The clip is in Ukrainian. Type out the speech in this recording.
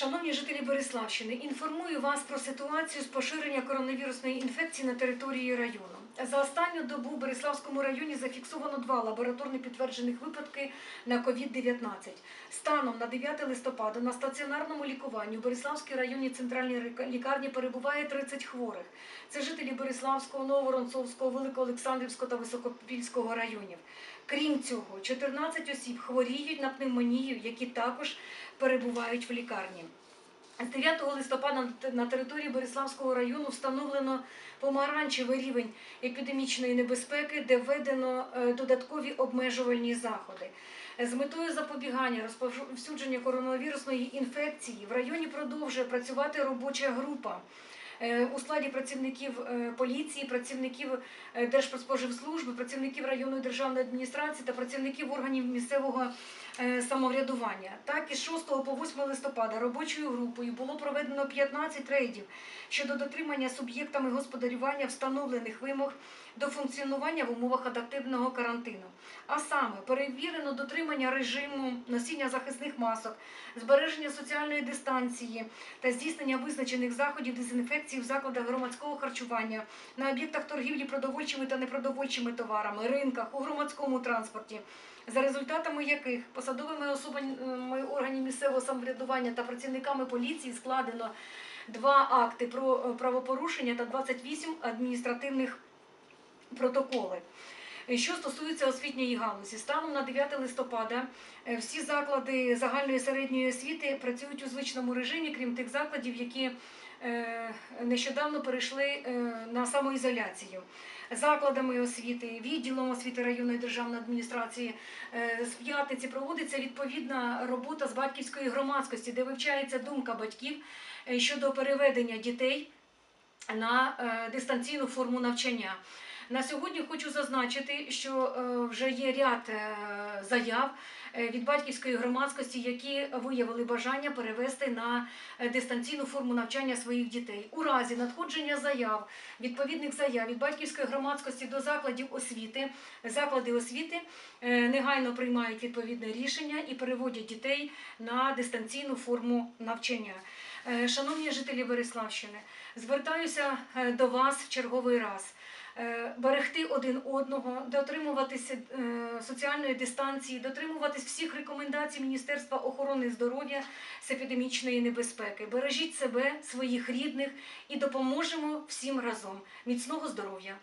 Шановні жителі Бориславщини, інформую вас про ситуацію з поширення коронавірусної інфекції на території району. За останню добу в Бориславському районі зафіксовано два лабораторно підтверджених випадки на COVID-19. Станом на 9 листопада на стаціонарному лікуванні у Бориславській районній центральній лікарні перебуває 30 хворих. Це жителі Бориславського, Нововоронцовського, Великоолександрівського та Високопільського районів. Крім цього, 14 осіб хворіють на пневмонію, які також перебувають в лікарні. З 9 листопада на території Бориславського району встановлено помаранчевий рівень епідемічної небезпеки, де введено е, додаткові обмежувальні заходи. З метою запобігання розповсюдження коронавірусної інфекції в районі продовжує працювати робоча група у складі працівників е, поліції, працівників е, Держпродспоживслужби, працівників районної державної адміністрації та працівників органів місцевого е, самоврядування. Так, із 6 по 8 листопада робочою групою було проведено 15 рейдів щодо дотримання суб'єктами господарювання встановлених вимог до функціонування в умовах адаптивного карантину. А саме перевірено дотримання режиму носіння захисних масок, збереження соціальної дистанції та здійснення визначених заходів дезінфекції в закладах громадського харчування, на об'єктах торгівлі продовольчими та непродовольчими товарами, ринках, у громадському транспорті, за результатами яких посадовими особами органів місцевого самоврядування та працівниками поліції складено два акти про правопорушення та 28 адміністративних протоколи. Що стосується освітньої галузі, станом на 9 листопада е, всі заклади загальної середньої освіти працюють у звичному режимі, крім тих закладів, які нещодавно перейшли е, на самоізоляцію. Закладами освіти, відділом освіти районної державної адміністрації е, з п'ятниці проводиться відповідна робота з батьківської громадськості, де вивчається думка батьків е, щодо переведення дітей на е, дистанційну форму навчання. На сьогодні хочу зазначити, що е, вже є ряд е, заяв е, від батьківської громадськості, які виявили бажання перевести на дистанційну форму навчання своїх дітей. У разі надходження заяв, відповідних заяв від батьківської громадськості до закладів освіти, заклади освіти негайно приймають відповідне рішення і переводять дітей на дистанційну форму навчання. Шановні жителі Бориславщини, звертаюся до вас в черговий раз. Е, Берегти один одного, дотримуватися е, соціальної дистанції, дотримуватись всіх рекомендацій Міністерства охорони здоров'я з епідемічної небезпеки. Бережіть себе, своїх рідних і допоможемо всім разом. Міцного здоров'я!